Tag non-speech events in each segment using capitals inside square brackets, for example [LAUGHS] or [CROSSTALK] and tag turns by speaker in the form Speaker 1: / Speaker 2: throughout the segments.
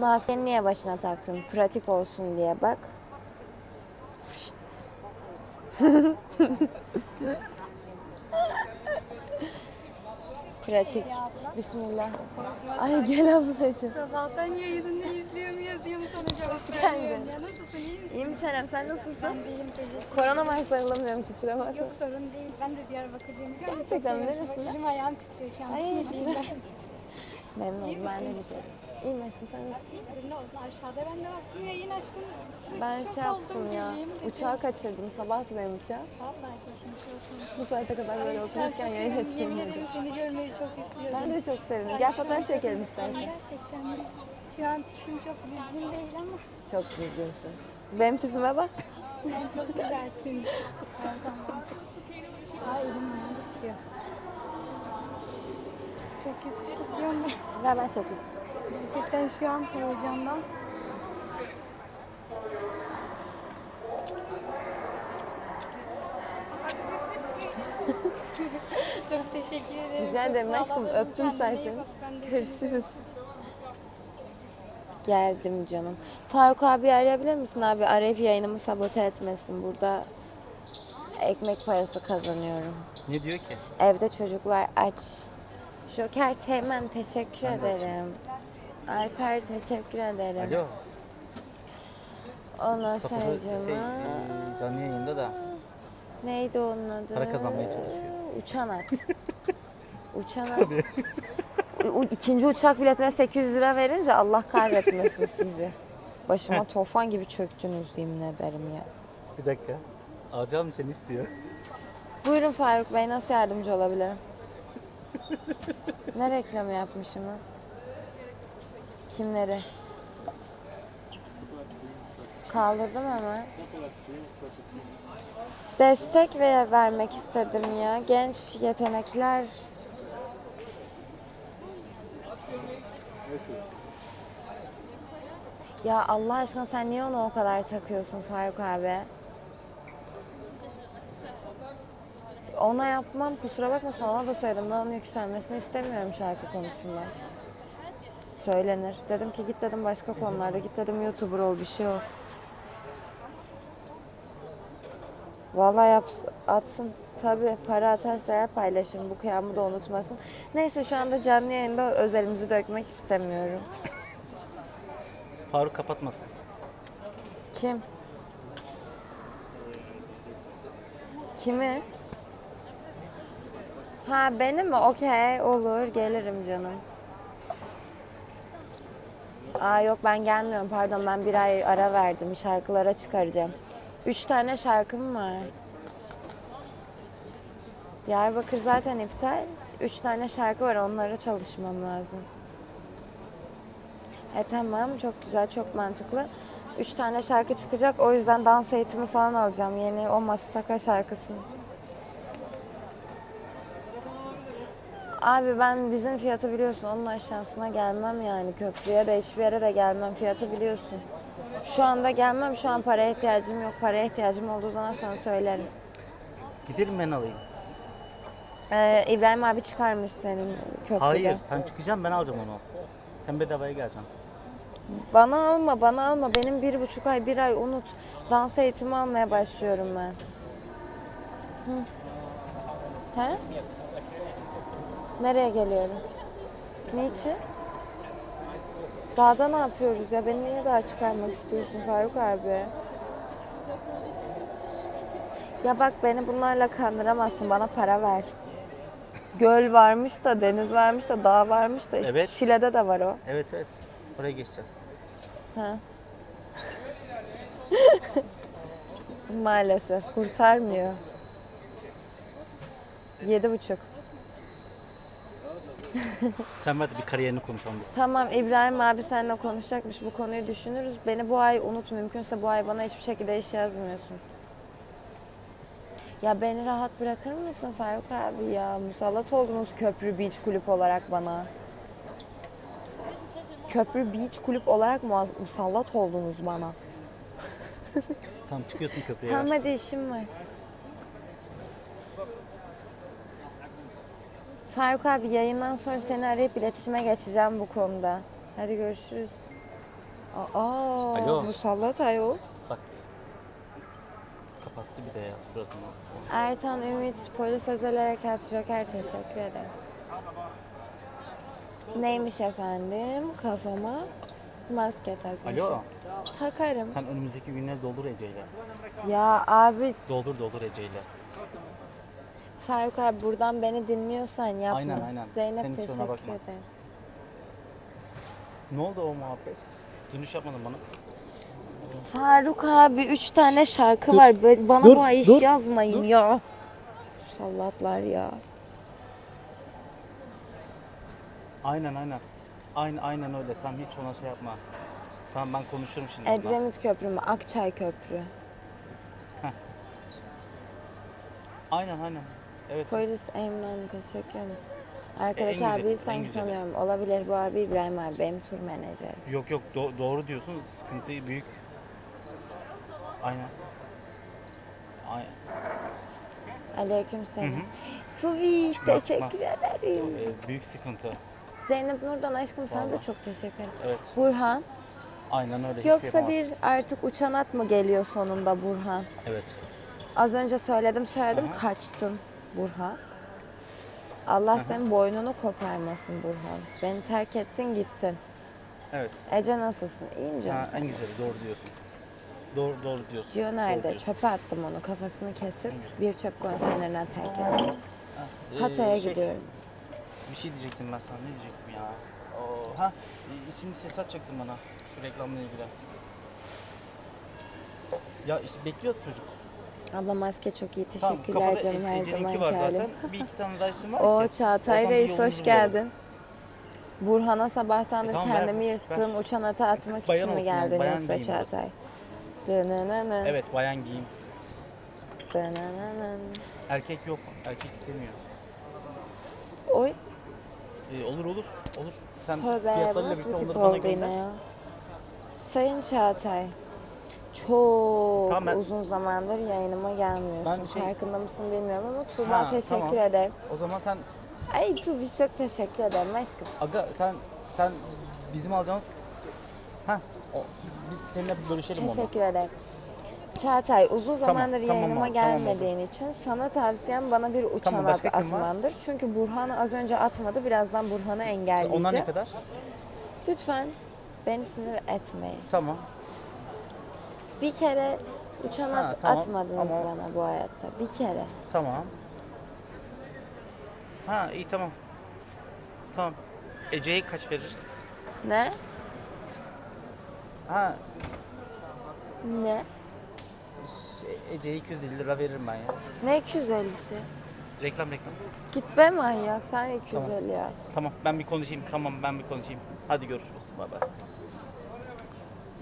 Speaker 1: Maskeni niye başına taktın? Pratik olsun diye bak. [LAUGHS] Pratik. Bismillah. Ay gel ablacığım.
Speaker 2: Sabahtan yayınını izliyorum yazıyorum sana cevap
Speaker 1: geldin.
Speaker 2: Ya nasılsın iyi misin?
Speaker 1: İyi bir tanem sen nasılsın?
Speaker 2: Ben değilim teşekkür
Speaker 1: Korona var sarılamıyorum kusura bakma.
Speaker 2: Yok sorun değil. Ben de Diyarbakırlıyım. biliyor musun?
Speaker 1: Gerçekten neresin?
Speaker 2: Bak, Elim ayağım titriyor şu an.
Speaker 1: Ay. [LAUGHS] Memnun oldum ben de rica İyiyim aşkım sen nasılsın?
Speaker 2: İyidir ne olsun aşağıda ben de baktım yayın açtım.
Speaker 1: Ben
Speaker 2: Şok
Speaker 1: şey yaptım
Speaker 2: oldum,
Speaker 1: ya.
Speaker 2: geleyim dedim.
Speaker 1: Uçağı kaçırdım. Sabah atlayayım uçağı.
Speaker 2: Vallahi geçmiş olsun.
Speaker 1: Bu saate kadar böyle
Speaker 2: Ay,
Speaker 1: otururken
Speaker 2: çok
Speaker 1: yayın
Speaker 2: sevindim.
Speaker 1: açayım
Speaker 2: Yemin
Speaker 1: dedim.
Speaker 2: ederim seni görmeyi çok istiyordum.
Speaker 1: Ben de çok sevindim. Gel fotoğraf çekelim istersen.
Speaker 2: Gerçekten de. Şu an tipim çok düzgün değil ama
Speaker 1: Çok düzgünsün. Benim tipime bak.
Speaker 2: sen çok güzelsin. Her zaman. Ay elim ayağım titriyor. Çok kötü tutuyorum ben.
Speaker 1: Ver ben çekeyim.
Speaker 2: Gerçekten şu an heyecandan. [LAUGHS] Çok teşekkür ederim.
Speaker 1: Rica
Speaker 2: Çok
Speaker 1: ederim
Speaker 2: sağ ol
Speaker 1: aşkım. Öptüm
Speaker 2: Kendine iyi
Speaker 1: sensin.
Speaker 2: bak, ben de
Speaker 1: Görüşürüz. Geldim canım. Faruk abi arayabilir misin abi? Arayıp yayınımı sabote etmesin. Burada ekmek parası kazanıyorum.
Speaker 3: Ne diyor ki?
Speaker 1: Evde çocuklar aç. Joker Teğmen teşekkür ederim. Alper teşekkür ederim.
Speaker 3: Alo.
Speaker 1: Ondan sonra
Speaker 3: şey, e, canlı yayında da
Speaker 1: neydi onun adı?
Speaker 3: Para kazanmaya çalışıyor.
Speaker 1: Uçan at. [LAUGHS] Uçan at. U- İkinci uçak biletine 800 lira verince Allah kahretmesin [LAUGHS] sizi. Başıma tofan gibi çöktünüz yemin ederim ya.
Speaker 3: bir dakika. Alacağım seni istiyor.
Speaker 1: Buyurun Faruk Bey nasıl yardımcı olabilirim? ne reklamı yapmışım ha? Kimleri? Kaldırdım hemen. Destek ve vermek istedim ya. Genç yetenekler. Ya Allah aşkına sen niye onu o kadar takıyorsun Faruk abi? Ona yapmam kusura bakmasın ona da söyledim ben onun yükselmesini istemiyorum şarkı konusunda. Söylenir. Dedim ki git dedim başka konularda git dedim YouTuber ol bir şey ol. Vallahi yaps atsın. Tabii para atarsa eğer paylaşırım. Bu kıyamı da unutmasın. Neyse şu anda canlı yayında özelimizi dökmek istemiyorum.
Speaker 3: Faruk kapatmasın.
Speaker 1: Kim? Kimi? Ha benim mi? Okey olur gelirim canım. Aa yok ben gelmiyorum pardon ben bir ay ara verdim şarkılara çıkaracağım. Üç tane şarkım var. Diyarbakır zaten iptal. Üç tane şarkı var onlara çalışmam lazım. E tamam çok güzel çok mantıklı. Üç tane şarkı çıkacak o yüzden dans eğitimi falan alacağım yeni o Masitaka şarkısını. Abi ben bizim fiyatı biliyorsun onun aşağısına gelmem yani köprüye de hiçbir yere de gelmem fiyatı biliyorsun. Şu anda gelmem şu an paraya ihtiyacım yok paraya ihtiyacım olduğu zaman sana söylerim.
Speaker 3: Gidelim ben alayım.
Speaker 1: Ee, İbrahim abi çıkarmış senin köprüde.
Speaker 3: Hayır sen çıkacaksın ben alacağım onu. Sen bedavaya geleceksin.
Speaker 1: Bana alma, bana alma. Benim bir buçuk ay, bir ay unut. Dans eğitimi almaya başlıyorum ben. Hı. He? Nereye geliyorum? Niçin? Dağda ne yapıyoruz ya? Beni niye dağa çıkarmak istiyorsun Faruk abi? Ya bak beni bunlarla kandıramazsın. Bana para ver. Göl varmış da, deniz varmış da, dağ varmış da. işte
Speaker 3: Evet.
Speaker 1: Şile'de de var o.
Speaker 3: Evet evet. Oraya geçeceğiz.
Speaker 1: Ha. [LAUGHS] Maalesef kurtarmıyor. Yedi buçuk. [LAUGHS]
Speaker 3: Sen ver de bir kariyerini konuşalım biz.
Speaker 1: Tamam İbrahim abi seninle konuşacakmış. Bu konuyu düşünürüz. Beni bu ay unut mümkünse bu ay bana hiçbir şekilde iş yazmıyorsun. Ya beni rahat bırakır mısın Faruk abi ya? Musallat oldunuz Köprü Beach Kulüp olarak bana. Köprü Beach Kulüp olarak mu musallat oldunuz bana?
Speaker 3: Tamam çıkıyorsun köprüye.
Speaker 1: Tamam
Speaker 3: ver.
Speaker 1: hadi işim var. Faruk abi yayından sonra seni arayıp iletişime geçeceğim bu konuda. Hadi görüşürüz. Aa,
Speaker 3: Alo.
Speaker 1: musallat ayol.
Speaker 3: Bak. Kapattı bir de ya suratını.
Speaker 1: Ertan Ümit Polis Özel Harekat Joker teşekkür ederim. Neymiş efendim? Kafama maske takmışım.
Speaker 3: Alo.
Speaker 1: Takarım.
Speaker 3: Sen önümüzdeki günleri doldur Ece'yle.
Speaker 1: Ya abi
Speaker 3: Doldur doldur Ece'yle.
Speaker 1: Faruk abi buradan beni dinliyorsan yapma.
Speaker 3: Aynen, aynen.
Speaker 1: Zeynep
Speaker 3: Senin
Speaker 1: teşekkür
Speaker 3: bakma.
Speaker 1: ederim.
Speaker 3: Ne oldu o muhabbet? Dönüş yapmadın bana.
Speaker 1: Faruk abi üç tane şarkı var. Be- Bana
Speaker 3: dur,
Speaker 1: bu iş
Speaker 3: dur,
Speaker 1: yazmayın
Speaker 3: dur.
Speaker 1: ya. Sallatlar ya.
Speaker 3: Aynen aynen. Aynen aynen öyle. Sen hiç ona şey yapma. Tamam ben konuşurum şimdi. onunla.
Speaker 1: Edremit Köprü mü? Akçay Köprü.
Speaker 3: Aynen aynen. Evet.
Speaker 1: Polis Emran teşekkür ederim. Arkadaki
Speaker 3: En güzeli,
Speaker 1: abiyi
Speaker 3: en
Speaker 1: sanki
Speaker 3: güzeli.
Speaker 1: tanıyorum. Olabilir bu abi İbrahim abi benim tur menajerim.
Speaker 3: Yok yok do- doğru diyorsun. Sıkıntı büyük. Aynen. Aynen.
Speaker 1: Aleyküm selam.
Speaker 3: hı.
Speaker 1: Tubiş
Speaker 3: Çıkmaz,
Speaker 1: teşekkür
Speaker 3: çıkmaz.
Speaker 1: ederim.
Speaker 3: Ee, büyük sıkıntı.
Speaker 1: Zeynep Nur'dan aşkım sana da
Speaker 3: Vallahi.
Speaker 1: çok teşekkür ederim.
Speaker 3: Evet.
Speaker 1: Burhan.
Speaker 3: Aynen öyle. hiç
Speaker 1: Yoksa
Speaker 3: yapamaz.
Speaker 1: bir artık uçan at mı geliyor sonunda Burhan?
Speaker 3: Evet.
Speaker 1: Az önce söyledim söyledim kaçtın Burhan. Allah senin boynunu koparmasın Burhan. Beni terk ettin gittin.
Speaker 3: Evet.
Speaker 1: Ece nasılsın? İyiyim canım.
Speaker 3: Ha, en güzeli doğru diyorsun. Doğru doğru diyorsun. Doğru
Speaker 1: nerede?
Speaker 3: diyorsun.
Speaker 1: Çöpe attım onu. Kafasını kesip bir çöp konteynerine terk ettim.
Speaker 3: Ee,
Speaker 1: Hatay'a
Speaker 3: şey,
Speaker 1: gidiyorum.
Speaker 3: Bir şey diyecektim ben sana. Ne diyecektim ya? Oo, ha isimli ses açacaktın bana. Şu reklamla ilgili. Ya işte bekliyor çocuk.
Speaker 1: Abla maske çok iyi. Teşekkürler
Speaker 3: kafada
Speaker 1: canım her
Speaker 3: Ece'ninki
Speaker 1: zamanki
Speaker 3: var zaten. Bir iki tane daha isim var [LAUGHS]
Speaker 1: O
Speaker 3: ki.
Speaker 1: Çağatay
Speaker 3: Oradan bir
Speaker 1: Reis hoş geldin. Burhan'a sabahtandır
Speaker 3: E tamam, ver,
Speaker 1: kendimi
Speaker 3: ver.
Speaker 1: yırttığım uçan ata atmak
Speaker 3: Bayan
Speaker 1: için mi
Speaker 3: olsun yani,
Speaker 1: geldin
Speaker 3: bayan
Speaker 1: yoksa. Çağatay? Dınınının,
Speaker 3: Evet bayan giyim.
Speaker 1: dınınının.
Speaker 3: Erkek yok. Erkek istemiyor.
Speaker 1: Oy
Speaker 3: Ee, olur olur. Olur. Sen
Speaker 1: tövbe bu
Speaker 3: fiyatlarıyla
Speaker 1: nasıl
Speaker 3: birlikte
Speaker 1: bir tip
Speaker 3: onları bana
Speaker 1: oldu yine
Speaker 3: gönder.
Speaker 1: ya. Sayın Çağatay. Çok
Speaker 3: Tamam, ben-
Speaker 1: uzun zamandır yayınıma gelmiyorsun.
Speaker 3: Ben şey-
Speaker 1: Farkında mısın bilmiyorum ama Tuğba
Speaker 3: Ha,
Speaker 1: teşekkür
Speaker 3: tamam.
Speaker 1: ederim.
Speaker 3: O zaman sen
Speaker 1: Ay Tuğbiş çok teşekkür ederim aşkım.
Speaker 3: aga sen sen bizim alacağımız Ha biz seninle bölüşelim onu.
Speaker 1: Teşekkür ederim. Çağatay uzun
Speaker 3: Tamam,
Speaker 1: zamandır
Speaker 3: tamam
Speaker 1: yayınıma
Speaker 3: abi, tamam
Speaker 1: gelmediğin için sana tavsiyem bana bir uçan
Speaker 3: Tamam,
Speaker 1: at
Speaker 3: başka kim var?
Speaker 1: atmandır. Çünkü Burhan az önce atmadı. Birazdan Burhan'ı engelleyeceğim.
Speaker 3: Onlar ne kadar?
Speaker 1: Lütfen beni sinir etmeyin.
Speaker 3: Tamam.
Speaker 1: Bir kere uçan
Speaker 3: Ha,
Speaker 1: at
Speaker 3: tamam,
Speaker 1: atmadınız
Speaker 3: ama-
Speaker 1: bana bu hayatta. Bir kere.
Speaker 3: Tamam. Ha iyi tamam. Tamam. Ece'ye kaç veririz?
Speaker 1: Ne?
Speaker 3: Ha
Speaker 1: Ne?
Speaker 3: şey, Ece'ye 250 lira veririm ben ya.
Speaker 1: Ne 250'si?
Speaker 3: Reklam reklam.
Speaker 1: Git be manyak sen 250 at.
Speaker 3: Tamam ben bir konuşayım. Tamam ben bir konuşayım. Hadi görüşürüz. Bay bay.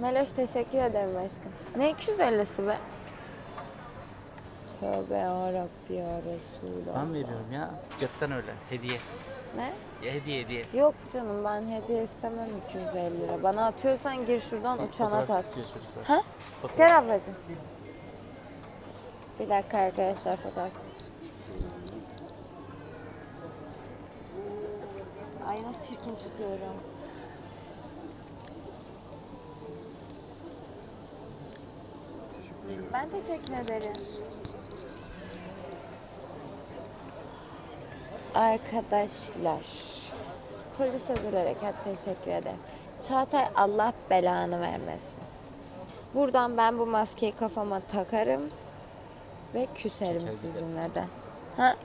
Speaker 1: Meloş teşekkür ederim aşkım. Ne 250'si be? Tövbe yarabbi ya Resulallah.
Speaker 3: Ben veriyorum ya. Cepten öyle. Hediye.
Speaker 1: Ne?
Speaker 3: Ya hediye hediye.
Speaker 1: Yok canım ben hediye istemem 250 lira. Bana atıyorsan gir şuradan uçana
Speaker 3: Fotoğraf
Speaker 1: tak.
Speaker 3: istiyor çocuklar.
Speaker 1: Ha?
Speaker 3: Fotoğraf.
Speaker 1: Gel ablacığım. Bir dakika arkadaşlar fotoğraf. Ay nasıl çirkin çıkıyorum. Ben teşekkür ederim. Arkadaşlar. Polis özel harekat teşekkür ederim. Çağatay Allah belanı vermesin. Buradan ben bu maskeyi kafama takarım ve küserim sizinle de. Ha?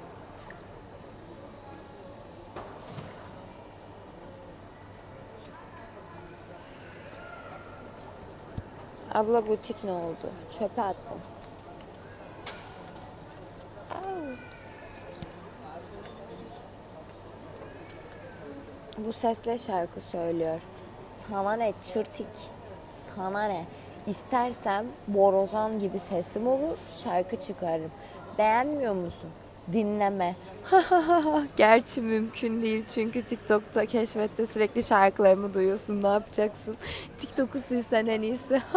Speaker 1: Abla butik ne oldu? Çöpe attım. Bu sesle şarkı söylüyor. Sana ne çırtik? Sana ne? İstersem borazan gibi sesim olur, şarkı çıkarırım. Beğenmiyor musun? Dinleme. [LAUGHS] Gerçi mümkün değil çünkü TikTok'ta keşfette sürekli şarkılarımı duyuyorsun. Ne yapacaksın? TikTok'u silsen en iyisi. [LAUGHS]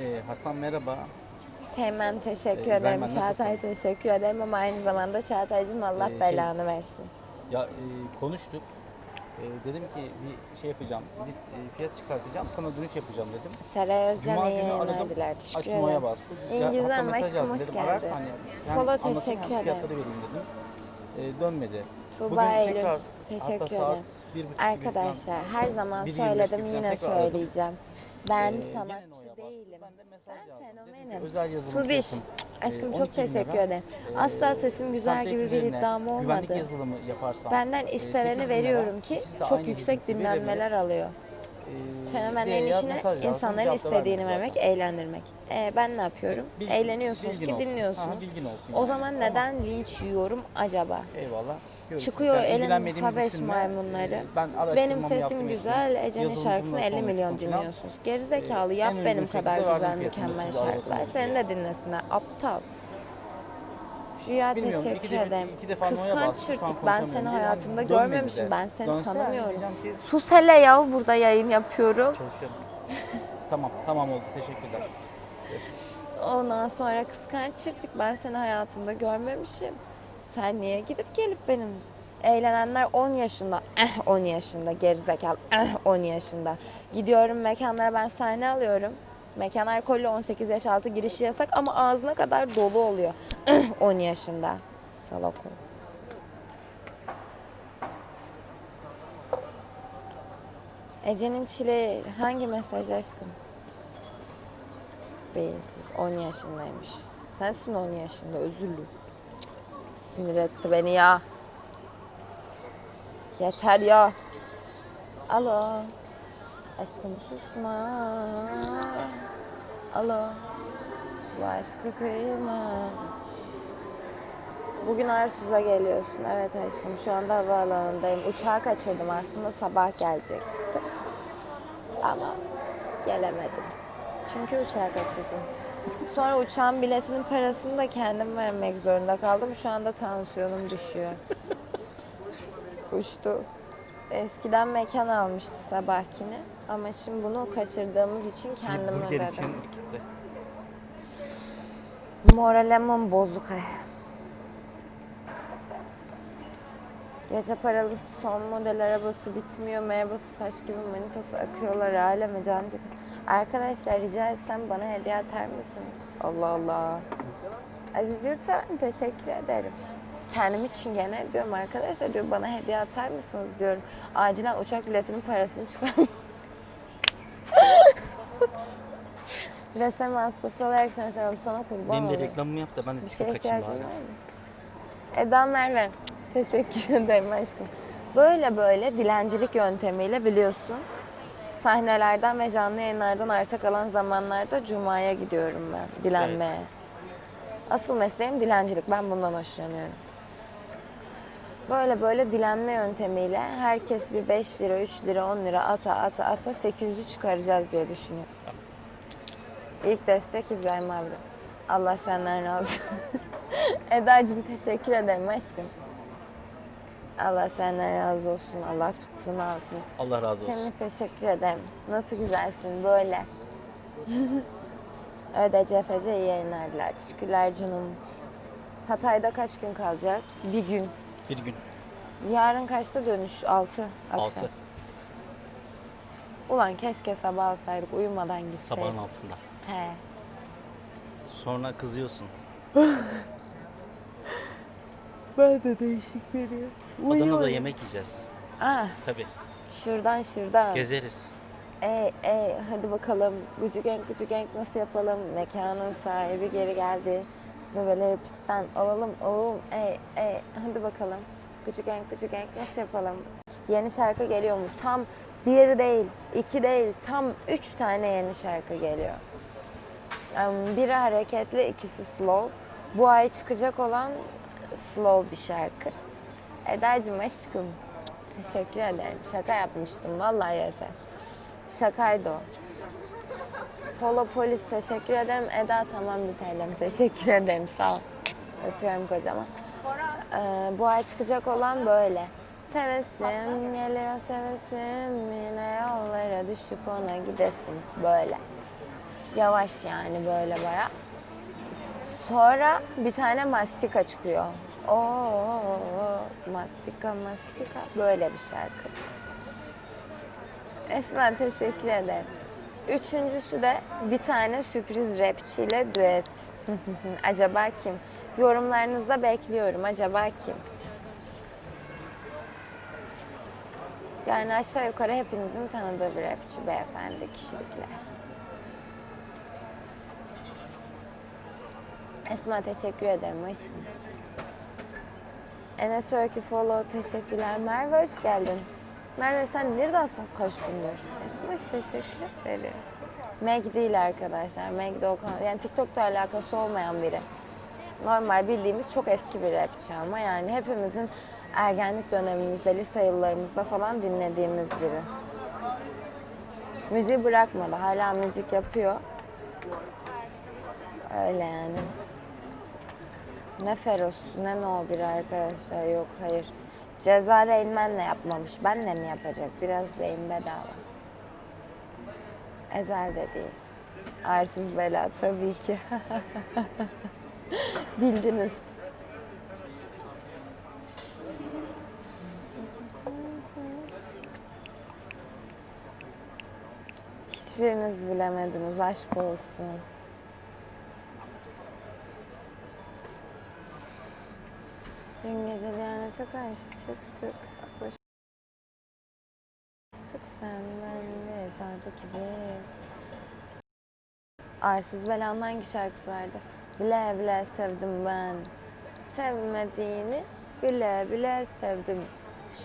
Speaker 3: Ee, Hasan merhaba.
Speaker 1: Teğmen teşekkür
Speaker 3: Ee,
Speaker 1: ederim.
Speaker 3: İbrahim, nasılsın?
Speaker 1: Çağatay teşekkür ederim ama aynı zamanda Çağatay'cığım Allah
Speaker 3: Ee, şey-
Speaker 1: belanı versin.
Speaker 3: Ya e, konuştuk. E, dedim ki bir şey yapacağım, list, e, fiyat çıkartacağım, sana dönüş yapacağım dedim.
Speaker 1: Seray Özcan
Speaker 3: Cuma
Speaker 1: iyi
Speaker 3: günü aradım,
Speaker 1: yayınlar Teşekkür
Speaker 3: açmaya
Speaker 1: ederim.
Speaker 3: bastı. Ya,
Speaker 1: güzel,
Speaker 3: hatta mesaj
Speaker 1: aşkım,
Speaker 3: yazdım
Speaker 1: hoş
Speaker 3: dedim,
Speaker 1: geldin.
Speaker 3: ararsan hani,
Speaker 1: Sola
Speaker 3: anlatayım
Speaker 1: teşekkür ederim.
Speaker 3: fiyatları vereyim dedim. E, dönmedi.
Speaker 1: Tuğba
Speaker 3: Bugün
Speaker 1: Eylül.
Speaker 3: tekrar,
Speaker 1: Teşekkür
Speaker 3: hatta saat
Speaker 1: ederim.
Speaker 3: bir buçuk gibi falan,
Speaker 1: Arkadaşlar her zaman
Speaker 3: Bir yirmi beş
Speaker 1: söyledim yine
Speaker 3: tekrar aradım.
Speaker 1: söyleyeceğim. Ben
Speaker 3: e, gene
Speaker 1: sanatçı değilim.
Speaker 3: Ben de mesaj
Speaker 1: Ben
Speaker 3: yazdım. Dedim
Speaker 1: fenomenim.
Speaker 3: Özel yazılım
Speaker 1: Tubiş. Aşkım
Speaker 3: 12
Speaker 1: çok teşekkür ederim.
Speaker 3: E,
Speaker 1: Asla sesim güzel gibi bir iddiam
Speaker 3: Güvenlik
Speaker 1: olmadı.
Speaker 3: yazılımı yaparsam.
Speaker 1: Benden
Speaker 3: e,
Speaker 1: isteneni
Speaker 3: 8 bin lira.
Speaker 1: veriyorum ki çok yüksek dinlenmeler alıyor.
Speaker 3: E,
Speaker 1: Fenomenlerin
Speaker 3: diye mesaj
Speaker 1: insanların
Speaker 3: cevap da
Speaker 1: istediğini vermek,
Speaker 3: zaten.
Speaker 1: eğlendirmek. Ee, ben ne yapıyorum?
Speaker 3: Bil-
Speaker 1: Eğleniyorsunuz
Speaker 3: bilgin
Speaker 1: ki
Speaker 3: olsun.
Speaker 1: dinliyorsunuz.
Speaker 3: Aha, bilgin olsun
Speaker 1: O
Speaker 3: yani.
Speaker 1: zaman
Speaker 3: Tamam.
Speaker 1: neden linç yiyorum acaba?
Speaker 3: Eyvallah. Görüşürüz.
Speaker 1: Çıkıyor
Speaker 3: Sen
Speaker 1: elim
Speaker 3: ilgilenmediğimi
Speaker 1: Habeş
Speaker 3: düşünme.
Speaker 1: maymunları.
Speaker 3: Ee, Ben
Speaker 1: Benim
Speaker 3: araştırmamı
Speaker 1: sesim
Speaker 3: yaptım,
Speaker 1: güzel,
Speaker 3: ettim.
Speaker 1: Ece'nin şarkısını 50 milyon
Speaker 3: konuştum
Speaker 1: dinliyorsunuz. Gerizekalı
Speaker 3: Ee,
Speaker 1: yap
Speaker 3: en uygun
Speaker 1: benim
Speaker 3: şekilde
Speaker 1: kadar
Speaker 3: verdim
Speaker 1: güzel
Speaker 3: fiyatını,
Speaker 1: mükemmel şarkılar. Seni de dinlesinler aptal. Rüya
Speaker 3: Bilmiyorum,
Speaker 1: teşekkür
Speaker 3: iki de-
Speaker 1: ederim.
Speaker 3: iki defa No'ya
Speaker 1: Kıskanç
Speaker 3: şu an
Speaker 1: çırtık ben
Speaker 3: konuşamıyorum.
Speaker 1: seni
Speaker 3: an
Speaker 1: hayatımda
Speaker 3: dönmedi
Speaker 1: görmemişim
Speaker 3: de.
Speaker 1: ben seni
Speaker 3: Dönse
Speaker 1: tanımıyorum.
Speaker 3: diyeceğim ki
Speaker 1: Sus hele ya burada yayın yapıyorum.
Speaker 3: çalışıyorum. [LAUGHS] tamam tamam oldu teşekkürler.
Speaker 1: Ondan sonra kıskanç çırtık ben seni hayatımda görmemişim. Sen niye gidip gelip benim eğlenenler 10 yaşında, eh 10 yaşında gerizekalı, eh 10 yaşında. Gidiyorum mekanlara ben sahne alıyorum. Mekan alkollü 18 yaş altı girişi yasak ama ağzına kadar dolu oluyor. [CLEARS THROAT] Eh 10 yaşında. Salak ol. Ece'nin çile hangi mesaj aşkım? Beyinsiz 10 yaşındaymış. Sensin 10 yaşında özürlü. Sinir etti beni ya. Yeter ya. Alo. Aşkım susma. Alo. Bu aşkı kıyma. Bugün Arsuz'a geliyorsun. Evet aşkım şu anda havaalanındayım. Uçağı kaçırdım aslında sabah gelecektim. Ama gelemedim. Çünkü uçağı kaçırdım. Sonra uçağın biletinin parasını da kendim vermek zorunda kaldım. Şu anda tansiyonum düşüyor. [LAUGHS] Uçtu. Eskiden mekan almıştı sabahkini. Ama şimdi bunu kaçırdığımız için kendim
Speaker 3: Burger
Speaker 1: ödedim.
Speaker 3: için gitti.
Speaker 1: Moralim bozuk. ay. Gece paralısı son model arabası bitmiyor. Merhabası taş gibi manitası akıyorlar aleme cancık. Arkadaşlar rica etsem bana hediye atar mısınız? Allah Allah. Aziz Yurtseven teşekkür ederim. Kendim için gene diyorum arkadaşlar diyor bana hediye atar mısınız diyorum. Acilen uçak biletinin parasını çıkar. Resem hastası olarak seni seviyorum. Sana kurban
Speaker 3: Benim de
Speaker 1: olayım.
Speaker 3: reklamımı yap da ben de
Speaker 1: Bir
Speaker 3: çıkıp
Speaker 1: şeye
Speaker 3: kaçayım
Speaker 1: ihtiyacın var
Speaker 3: bari.
Speaker 1: mı? Eda Merve. Teşekkür [LAUGHS] ederim aşkım. Böyle böyle dilencilik yöntemiyle biliyorsun. Sahnelerden ve canlı yayınlardan arta kalan zamanlarda Cuma'ya gidiyorum ben dilenmeye.
Speaker 3: Evet.
Speaker 1: Asıl mesleğim dilencilik. Ben bundan hoşlanıyorum. Böyle böyle dilenme yöntemiyle herkes bir 5 lira, 3 lira, 10 lira ata ata ata 800'ü çıkaracağız diye düşünüyorum. İlk destek İbrahim abi. Allah senden razı olsun. [LAUGHS] Eda'cığım teşekkür ederim aşkım. Allah senden razı olsun. Allah tuttuğunu alsın.
Speaker 3: Allah razı olsun.
Speaker 1: Seni teşekkür ederim. Nasıl güzelsin böyle. [LAUGHS] Ödece fece iyi yayınlarlar. Teşekkürler canım. Hatay'da kaç gün kalacağız? Bir gün.
Speaker 3: Bir gün.
Speaker 1: Yarın kaçta dönüş? 6 akşam.
Speaker 3: Altı.
Speaker 1: Ulan keşke sabah alsaydık uyumadan gitseydik.
Speaker 3: Sabahın altında.
Speaker 1: He.
Speaker 3: Sonra kızıyorsun. [LAUGHS]
Speaker 1: Ben de değişik veriyor.
Speaker 3: Adana'da yemek yiyeceğiz.
Speaker 1: Ah
Speaker 3: Tabii.
Speaker 1: şuradan şuradan.
Speaker 3: Gezeriz.
Speaker 1: Ey ey hadi bakalım. Gucu Gang Gucu Gang nasıl yapalım? Mekanın sahibi geri geldi. Bebeleri pistten alalım alalım. Ey ey hadi bakalım. Gucu Gang Gucu Gang nasıl yapalım? Yeni şarkı geliyor mu? Tam bir değil, iki değil, tam üç tane yeni şarkı geliyor. Biri hareketli, ikisi slow. Bu ay çıkacak olan slow bir şarkı. Eda'cığım aşkım. Teşekkür ederim. Şaka yapmıştım. Vallahi yeter. Şakaydı o. Follow polis teşekkür ederim. Eda tamam bitelim. Teşekkür ederim. Sağ ol. Öpüyorum kocaman. Ee, bu ay çıkacak olan böyle. Sevesim geliyor sevesim yine yollara düşüp ona gidesim böyle. Yavaş yani böyle baya. Sonra bir tane mastika çıkıyor. Oo, mastika mastika böyle bir şarkı. Esma teşekkür ederim. Üçüncüsü de bir tane sürpriz rapçiyle düet. [LAUGHS] Acaba kim? Yorumlarınızda bekliyorum. Acaba kim? Yani aşağı yukarı hepinizin tanıdığı bir rapçi beyefendi kişilikle. Esma teşekkür ederim. Hoş Enes Öykü follow teşekkürler. Merve hoş geldin. Merve sen neredesin kaç gündür? Esma hoş teşekkür ederim. Meg değil arkadaşlar. Meg de o kan- yani TikTok'ta alakası olmayan biri. Normal bildiğimiz çok eski bir rapçi ama yani hepimizin ergenlik dönemimizde, lise yıllarımızda falan dinlediğimiz biri. Müziği bırakmadı. Hala müzik yapıyor. Öyle yani. Ne Feroz, ne No bir arkadaşlar. Yok hayır. Ceza Reynmen'le yapmamış. Benle mi yapacak? Biraz beyin bedava. Ezel de değil. Arsız bela tabii ki. [LAUGHS] Bildiniz. Hiçbiriniz bilemediniz. Aşk olsun. Dün gece Diyanet'e karşı çıktık. Baş- Tık sen ben biz oradaki biz. Arsız Belan'ın hangi şarkısı vardı? Bile bile sevdim ben. Sevmediğini bile bile sevdim.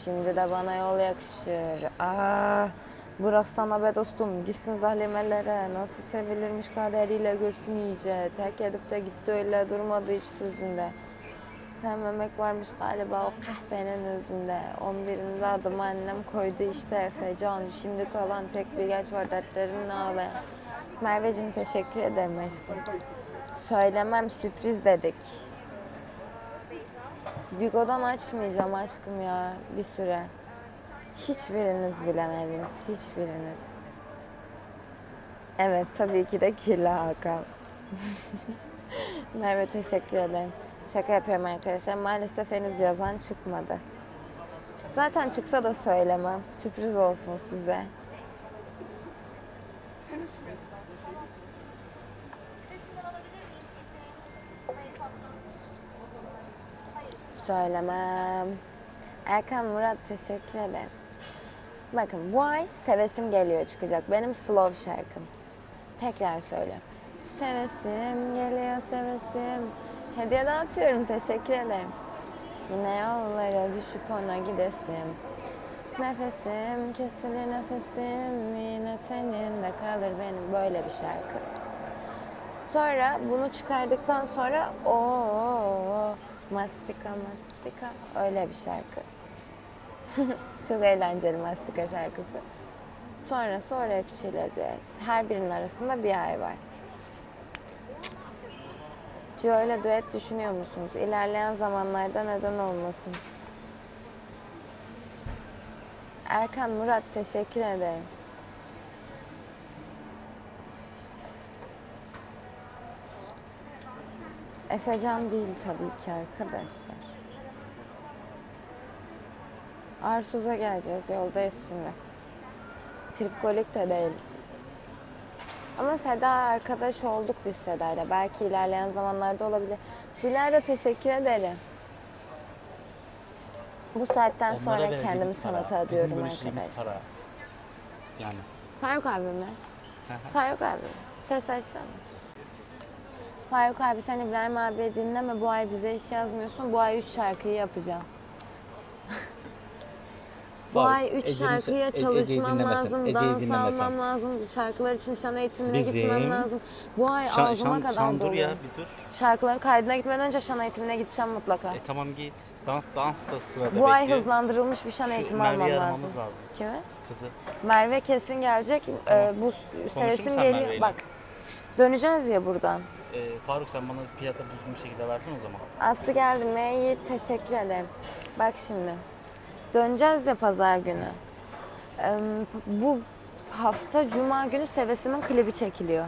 Speaker 1: Şimdi de bana yol yakışır. Ah, burası sana be dostum. Gitsin zalimelere. Nasıl sevilirmiş kaderiyle görsün iyice. Terk edip de gitti öyle durmadı hiç sözünde. Sevmemek varmış galiba o kahvenin özünde. 11'inde adımı annem koydu işte Efecan. Şimdi kalan tek bir genç var dertlerimin ağlayan. Merveciğim teşekkür ederim aşkım. Söylemem sürpriz dedik. Bigo'dan açmayacağım aşkım ya bir süre. Hiçbiriniz bilemediniz. Hiçbiriniz. Evet tabii ki de Kirli Hakan. [LAUGHS] Merve teşekkür ederim. Şaka yapıyorum arkadaşlar. Maalesef henüz yazan çıkmadı. Zaten çıksa da söylemem. Sürpriz olsun size. Söylemem. Erkan Murat teşekkür ederim. Bakın bu ay sevesim geliyor çıkacak. Benim slow şarkım. Tekrar söyle. Sevesim geliyor sevesim. Hediye dağıtıyorum teşekkür ederim. Yine yollara düşüp ona gidesim. Nefesim kesilir nefesim yine teninde kalır benim böyle bir şarkı. Sonra bunu çıkardıktan sonra o mastika mastika öyle bir şarkı. [LAUGHS] Çok eğlenceli mastika şarkısı. Sonrası o rapçiyle düet. Her birinin arasında bir ay var. Cio ile düet düşünüyor musunuz? İlerleyen zamanlarda neden olmasın? Erkan Murat teşekkür ederim. Efecan değil tabii ki arkadaşlar. Arsuz'a geleceğiz. Yoldayız şimdi. Tripkolik de değil. Ama Seda arkadaş olduk biz Seda'yla. Belki ilerleyen zamanlarda olabilir. Dilara teşekkür ederim. Bu saatten
Speaker 3: Onlara
Speaker 1: sonra
Speaker 3: verdiğimiz
Speaker 1: kendimi
Speaker 3: para,
Speaker 1: sanata adıyorum
Speaker 3: bizim
Speaker 1: arkadaşlar.
Speaker 3: para. Yani.
Speaker 1: Faruk abi mi? Faruk abi? Ses açsana. Faruk abi sen İbrahim abi dinleme. Bu ay bize iş yazmıyorsun. Bu ay üç şarkıyı yapacağım. Bu
Speaker 3: Faruk,
Speaker 1: ay üç
Speaker 3: Ece'nin-
Speaker 1: şarkıya
Speaker 3: E- Ece'yi
Speaker 1: çalışmam
Speaker 3: dinlemesen,
Speaker 1: lazım,
Speaker 3: Ece'yi
Speaker 1: dans
Speaker 3: dinlemesen.
Speaker 1: almam lazım, şarkılar için şan eğitimine
Speaker 3: Bizim-
Speaker 1: gitmem lazım. Bu ay
Speaker 3: Şan,
Speaker 1: ağzıma
Speaker 3: şan,
Speaker 1: kadar
Speaker 3: şan dur
Speaker 1: dolu.
Speaker 3: ya bir dur.
Speaker 1: Şarkıların kaydına gitmeden önce şan eğitimine gideceğim mutlaka.
Speaker 3: E tamam git. Dans dans da sırada
Speaker 1: Bu ay
Speaker 3: bekliyor.
Speaker 1: hızlandırılmış bir şan
Speaker 3: Şu
Speaker 1: eğitimi
Speaker 3: Merve'yi
Speaker 1: almam
Speaker 3: aramamız
Speaker 1: lazım.
Speaker 3: lazım.
Speaker 1: Kime?
Speaker 3: Kızı.
Speaker 1: Merve kesin gelecek. Ee, bu
Speaker 3: sen
Speaker 1: geliyor.
Speaker 3: Merve'yle?
Speaker 1: Bak döneceğiz ya buradan.
Speaker 3: E, Faruk sen bana fiyata düzgün bir şekilde versin o zaman.
Speaker 1: Aslı geldi. Meyi teşekkür ederim. Bak şimdi. Döneceğiz ya pazar günü. Bu hafta cuma günü Sevesimin klibi çekiliyor.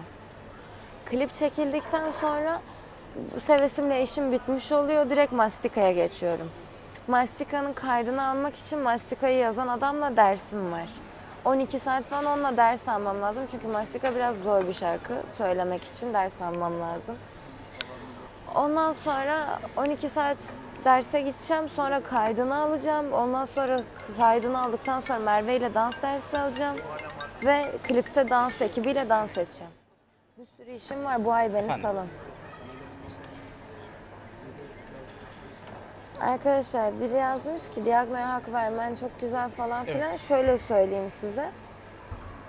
Speaker 1: Klip çekildikten sonra sevesimle işim bitmiş oluyor. Direkt mastikaya geçiyorum. Mastikanın kaydını almak için mastikayı yazan adamla dersim var. 12 saat falan onunla ders almam lazım. Çünkü mastika biraz zor bir şarkı. Söylemek için ders almam lazım. Ondan sonra 12 saat derse gideceğim. Sonra kaydını alacağım. Ondan sonra kaydını aldıktan sonra Merve ile dans dersi alacağım. Ve klipte dans ekibiyle dans edeceğim. Bir sürü işim var. Bu ay beni salın. Arkadaşlar biri yazmış ki Diagno'ya hak vermen çok güzel falan filan. Şöyle söyleyeyim size.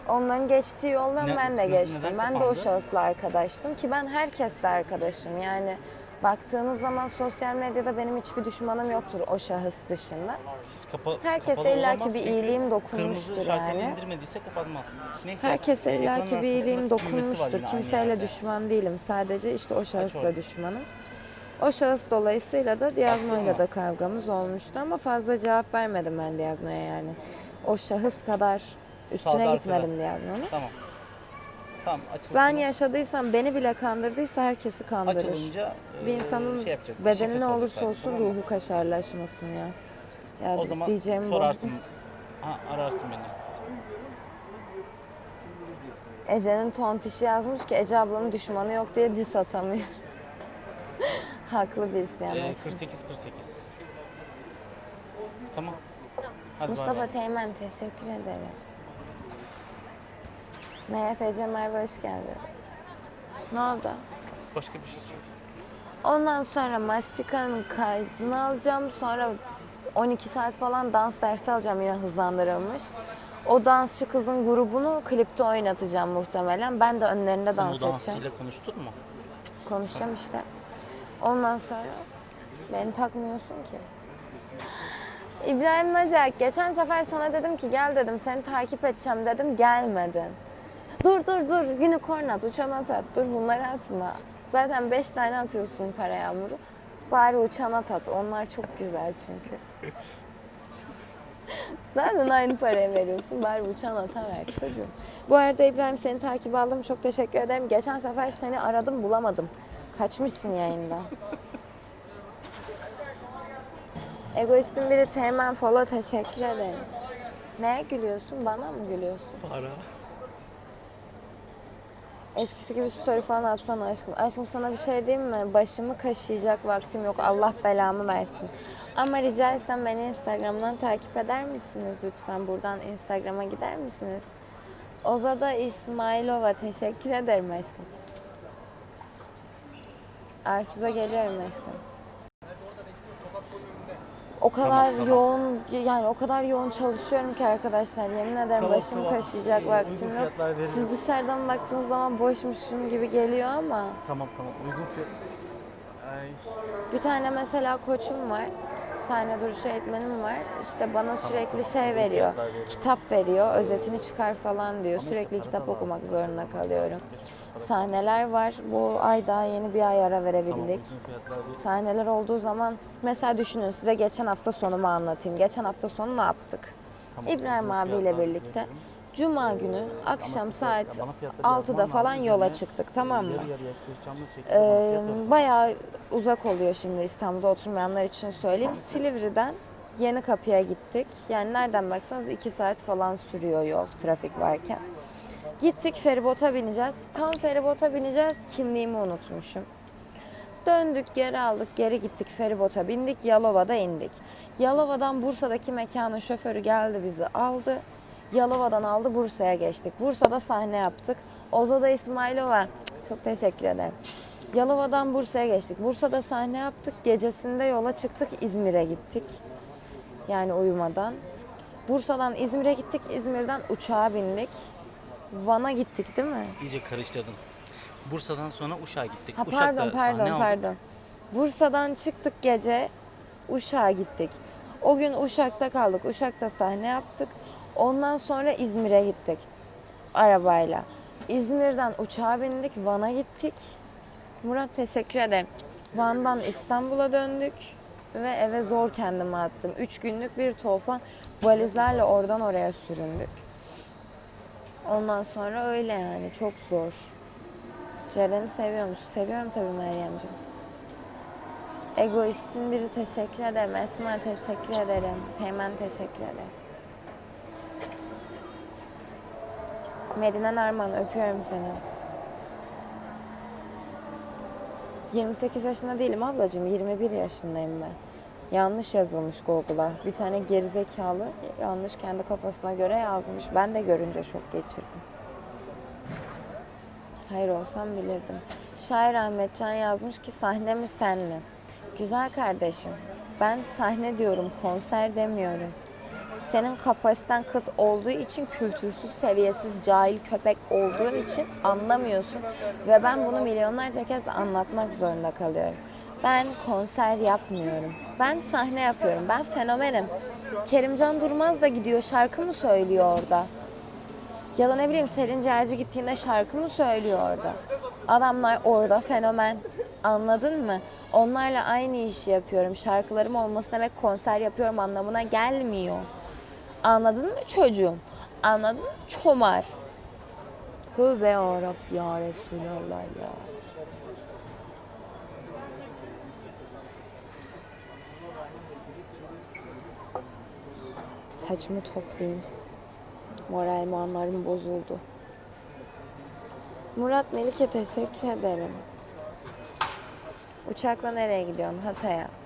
Speaker 1: Onların geçtiği yoldan
Speaker 3: Ne-
Speaker 1: ben de
Speaker 3: ne-
Speaker 1: geçtim. Ben de o şahısla arkadaştım ki ben herkesle arkadaşım. Yani baktığınız zaman sosyal medyada benim hiçbir düşmanım yoktur o şahıs dışında.
Speaker 3: Hiç kapa,
Speaker 1: Herkese illaki bir iyiliğim
Speaker 3: Kırmızı
Speaker 1: dokunmuştur yani.
Speaker 3: indirmediyse kapanmaz. Neyse.
Speaker 1: Herkese illaki bir iyiliğim dokunmuştur. Kimseyle düşman değilim. Sadece işte o şahısla düşmanım. O şahıs dolayısıyla da Diagno'yla da kavgamız olmuştu ama fazla cevap vermedim ben Diagno'ya yani. O şahıs kadar üstüne
Speaker 3: Sağda
Speaker 1: gitmedim. Diagno'nun.
Speaker 3: Tamam. Tamam açılsın.
Speaker 1: Ben yaşadıysam, beni bile kandırdıysa herkesi kandırır.
Speaker 3: Açılınca
Speaker 1: Bir insanın
Speaker 3: şey yapacak,
Speaker 1: bedeni ne olursa olsun
Speaker 3: tamam
Speaker 1: ruhu kaşarlaşmasın ya. Ya
Speaker 3: O zaman
Speaker 1: diyeceğim bu.
Speaker 3: sorarsın. Ha, ararsın beni.
Speaker 1: Ece'nin tontişi yazmış ki Ece ablanın düşmanı yok diye diss atamıyor. [LAUGHS] Haklı bir isyan
Speaker 3: Ee,
Speaker 1: aşkım.
Speaker 3: 48 48. Tamam. Hadi
Speaker 1: Mustafa. Teğmen teşekkür ederim. MFC Merve hoş geldin. Ne oldu?
Speaker 3: Başka bir şey.
Speaker 1: Ondan sonra mastikanın kaydını alacağım. Sonra 12 saat falan dans dersi alacağım yine hızlandırılmış. O dansçı kızın grubunu klipte oynatacağım muhtemelen. Ben de önlerinde
Speaker 3: Sen
Speaker 1: dans
Speaker 3: o
Speaker 1: edeceğim.
Speaker 3: dansçıyla konuştun mu?
Speaker 1: Konuşacağım işte. Ondan sonra beni takmıyorsun ki. İbrahim Nacak, geçen sefer sana dedim ki gel dedim seni takip edeceğim dedim gelmedin. Dur dur dur unicorn at, uçan at at. Dur bunları atma. Zaten 5 tane atıyorsun para yağmuru. Bari uçan at at. Onlar çok güzel çünkü. [LAUGHS] Zaten aynı paraya veriyorsun. Bari uçan ata ver çocuğum. Bu arada İbrahim seni takip aldım. Çok teşekkür ederim. Geçen sefer seni aradım bulamadım. Kaçmışsın yayında. [LAUGHS] Egoistin biri Teğmen follow teşekkür ederim. Neye gülüyorsun? Bana mı gülüyorsun?
Speaker 3: Para.
Speaker 1: Eskisi gibi story falan atsana aşkım. Aşkım sana bir şey diyeyim mi? Başımı kaşıyacak vaktim yok. Allah belamı versin. Ama rica etsem beni Instagram'dan takip eder misiniz lütfen? Buradan Instagram'a gider misiniz? Ozada İsmailova teşekkür ederim aşkım. Arsuz'a geliyorum aşkım. O kadar
Speaker 3: tamam.
Speaker 1: yoğun yani o kadar yoğun çalışıyorum ki arkadaşlar yemin ederim
Speaker 3: Tamam,
Speaker 1: başım
Speaker 3: tamam.
Speaker 1: kaşıyacak
Speaker 3: Ee,
Speaker 1: vaktim yok.
Speaker 3: fiyatlar veririm.
Speaker 1: Siz dışarıdan baktığınız zaman boşmuşum gibi geliyor ama
Speaker 3: Tamam tamam. Uygun fiyat. Ay.
Speaker 1: bir tane mesela koçum var. Sahne duruşu eğitmenim var. İşte bana sürekli şey veriyor. Kitap veriyor. Özetini çıkar falan diyor. Sürekli kitap okumak zorunda kalıyorum. Sahneler var. Bu ay daha yeni bir ay ara verebildik.
Speaker 3: uygun fiyatlar değil.
Speaker 1: Sahneler olduğu zaman mesela düşünün size geçen hafta sonumu anlatayım. Geçen hafta sonu ne yaptık?
Speaker 3: Tamam,
Speaker 1: İbrahim abiyle birlikte. Cuma günü akşam saat
Speaker 3: Ya bana fiyatları
Speaker 1: 6'da
Speaker 3: yazman
Speaker 1: falan yola çıktık tamam mı? Ee, bayağı uzak oluyor şimdi İstanbul'da oturmayanlar için söyleyeyim. Silivri'den Yeni Kapı'ya gittik. Yani nereden baksanız 2 saat falan sürüyor yol trafik varken. Gittik feribota bineceğiz. Tam feribota bineceğiz kimliğimi unutmuşum. Döndük geri aldık geri gittik feribota bindik Yalova'da indik. Yalova'dan Bursa'daki mekanın şoförü geldi bizi aldı. Yalova'dan aldı Bursa'ya geçtik. Bursa'da sahne yaptık. Ozada İsmailova çok teşekkür ederim. Yalova'dan Bursa'ya geçtik. Bursa'da sahne yaptık. Gecesinde yola çıktık İzmir'e gittik. Yani uyumadan. Bursa'dan İzmir'e gittik. İzmir'den uçağa bindik. Van'a gittik değil mi?
Speaker 3: İyice karıştırdın. Bursa'dan sonra Uşak'a gittik.
Speaker 1: Ha
Speaker 3: Uşak'ta
Speaker 1: pardon
Speaker 3: sahne
Speaker 1: pardon
Speaker 3: aldık.
Speaker 1: pardon. Bursa'dan çıktık gece Uşak'a gittik. O gün Uşak'ta kaldık. Uşak'ta sahne yaptık. Ondan sonra İzmir'e gittik arabayla. İzmir'den uçağa bindik, Van'a gittik. Murat teşekkür ederim. Van'dan İstanbul'a döndük ve eve zor kendimi attım. Üç günlük bir tufan valizlerle oradan oraya süründük. Ondan sonra öyle yani çok zor. Ceren'i seviyor musun? Seviyorum tabii Meryemciğim. Egoistin biri teşekkür ederim. Esma teşekkür ederim. Teğmen teşekkür ederim. Medine Narman öpüyorum seni. 28 yaşında değilim ablacığım. 21 yaşındayım ben. Yanlış yazılmış Google'a. Bir tane gerizekalı yanlış kendi kafasına göre yazmış. Ben de görünce şok geçirdim. Hayır olsam bilirdim. Şair Ahmetcan yazmış ki sahne mi sen mi? Güzel kardeşim. Ben sahne diyorum, konser demiyorum. Senin kapasiten kıt olduğu için kültürsüz, seviyesiz, cahil köpek olduğun için anlamıyorsun. Ve ben bunu milyonlarca kez anlatmak zorunda kalıyorum. Ben konser yapmıyorum. Ben sahne yapıyorum. Ben fenomenim. Kerimcan Durmaz da gidiyor şarkı mı söylüyor orada? Ya da ne bileyim Selin Ciğerci gittiğinde şarkı mı söylüyor orada? Adamlar orada fenomen. Anladın mı? Onlarla aynı işi yapıyorum. Şarkılarım olması demek konser yapıyorum anlamına gelmiyor. Anladın mı çocuğum? Anladın mı çomar? Tövbe yarab ya Resulallah ya. Saçımı toplayayım. Moral anlarım bozuldu. Murat Melike teşekkür ederim. Uçakla nereye gidiyorsun? Hatay'a.